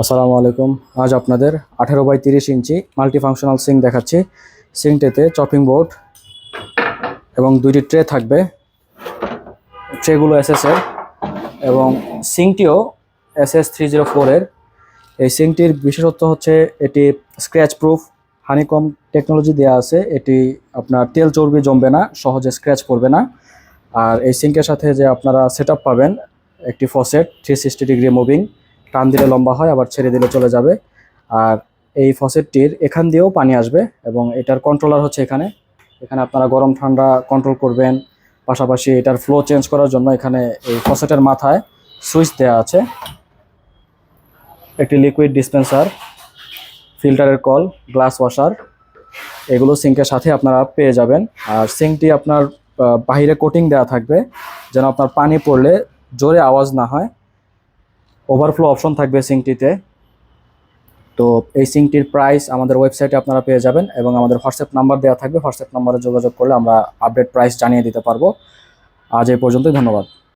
আসসালামু আলাইকুম। আজ আপনাদের আঠেরো বাই তিরিশ ইঞ্চি মাল্টি ফাংশনাল সিঙ্ক দেখাচ্ছি সিঙ্কটিতে চপিং বোর্ড এবং দুইটি ট্রে থাকবে। ট্রেগুলো এসএস এর এবং সিঙ্কটিও এস এস থ্রি জিরো ফোরের এই সিঙ্কটির বিশেষত্ব হচ্ছে এটি স্ক্র্যাচ প্রুফ হানিকম টেকনোলজি দেওয়া আছে। এটি আপনার তেল চর্বি জমবে না, সহজে স্ক্র্যাচ পড়বে না। আর এই সিঙ্কের সাথে যে আপনারা সেট পাবেন, একটি faucet three sixty degree moving টান দিলে লম্বা হয়, আবার ছেড়ে দিলে চলে যাবে। আর এই ফসেটটির এখান দিয়েও পানি আসবে এবং এটার কন্ট্রোলার হচ্ছে এখানে। এখানে আপনারা গরম ঠান্ডা কন্ট্রোল করবেন। পাশাপাশি এটার ফ্লো চেঞ্জ করার জন্য এখানে এই ফসেটের মাথায় সুইচ দেওয়া আছে। একটি লিকুইড ডিসপেন্সার ফিল্টারের কল গ্লাস ওয়াশার এগুলো সিঙ্কের সাথে আপনারা পেয়ে যাবেন। আর সিঙ্কটি আপনার বাহিরে কোটিং দেওয়া থাকবে, যেন আপনার পানি পড়লে জোরে আওয়াজ না হয়। ওভারফ্লো অপশন থাকবে সিঙ্কটিতে তো এই সিঙ্কটির প্রাইস আমাদের ওয়েবসাইটে আপনারা পেয়ে যাবেন এবং আমাদের হোয়াটসঅ্যাপ নাম্বার দেওয়া থাকবে। হোয়াটসঅ্যাপ নাম্বারে যোগাযোগ করলে আমরা আপডেট প্রাইস জানিয়ে দিতে পারব। আজ এই পর্যন্তই, ধন্যবাদ।